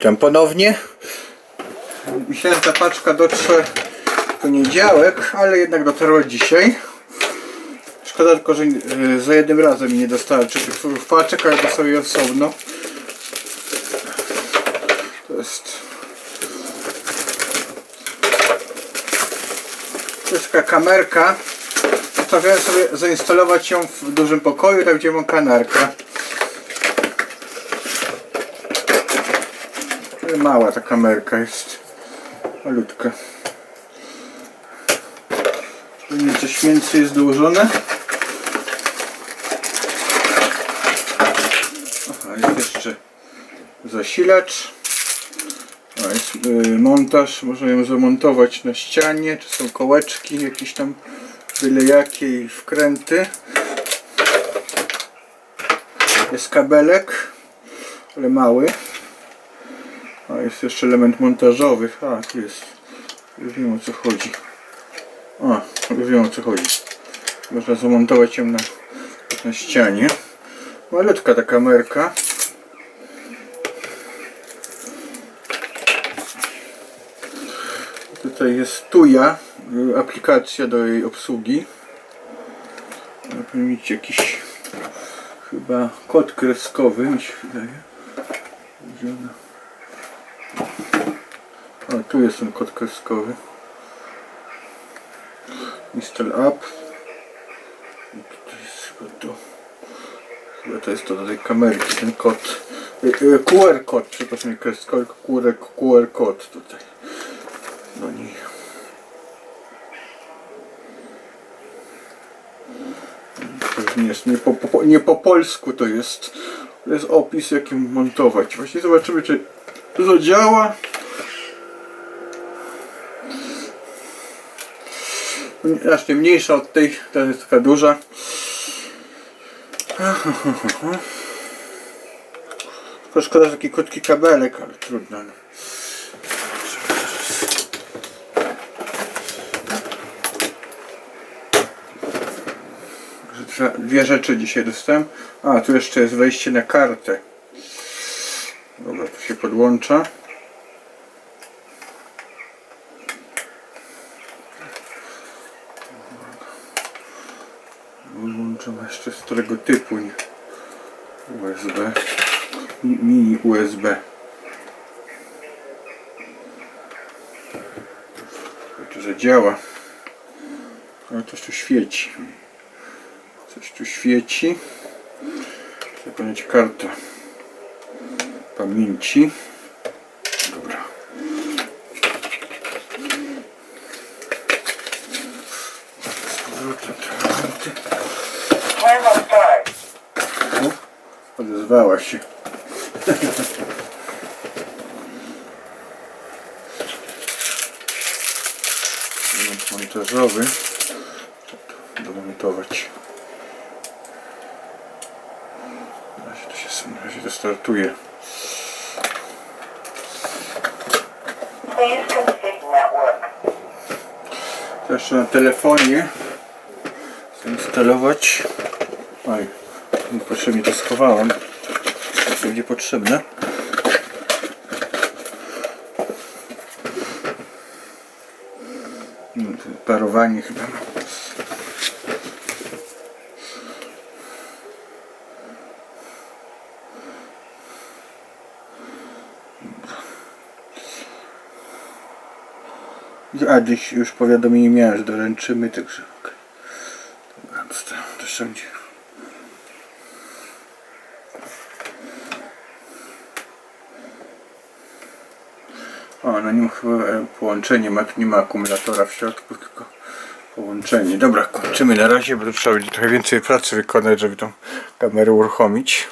Witam ponownie. Myślałem, że ta paczka dotrze w poniedziałek, ale jednak dotarła dzisiaj. Szkoda tylko, że e, za jednym razem nie dostarczy tych w paczek, ale dostał je osobno. To jest... To jest taka kamerka. Postanowiłem sobie zainstalować ją w dużym pokoju, tam gdzie mam kanarkę. Mała ta kamerka jest. Malutka. Nie coś więcej jest dołożone. Aha, jest jeszcze zasilacz. A, jest y, montaż. Można ją zamontować na ścianie. Czy są kołeczki, jakieś tam byle jakie i wkręty. Jest kabelek, ale mały. A jest jeszcze element montażowy. A, tu jest. Już wiem o co chodzi. A, już wiem o co chodzi. Można zamontować ją na, na ścianie. Malutka ta kamerka. Tutaj jest Tuja, aplikacja do jej obsługi. Mieć jakiś chyba kod kreskowy, mi się wydaje. O, tu jest ten kod kreskowy. Install app. I tutaj jest chyba to. Chyba to jest to do tej kamerki, ten kod. Y, y, QR kod, przepraszam, nie tylko QR, QR kod tutaj. To nie jest, nie po, po, nie po polsku to jest. To jest opis jakim montować. Właśnie zobaczymy czy to zadziała. Znacznie mniejsza od tej, ta jest taka duża. Tylko szkoda, że taki krótki kabelek, ale trudno. no. Dwie rzeczy dzisiaj dostałem. A, tu jeszcze jest wejście na kartę. Dobra, to się podłącza. Włączam jeszcze z którego typu nie. USB. Mi- Mini USB. To, że działa. Ale coś tu świeci. Coś tu świeci. Będzie karta pamięci. Odezwała się. Montażowy. Domontować. Na razie to się, na razie to startuje. Jeszcze na telefonie zainstalować. Oj, niepotrzebnie to schowałem. To będzie potrzebne. To Parowanie chyba. A dziś już powiadomienie miałem, że doręczymy, także okej. Dobra, dostałem, to O, na nim chyba e, połączenie nie ma akumulatora w środku, tylko połączenie. Dobra, kończymy na razie, bo trzeba będzie trochę więcej pracy wykonać, żeby tą kamerę uruchomić.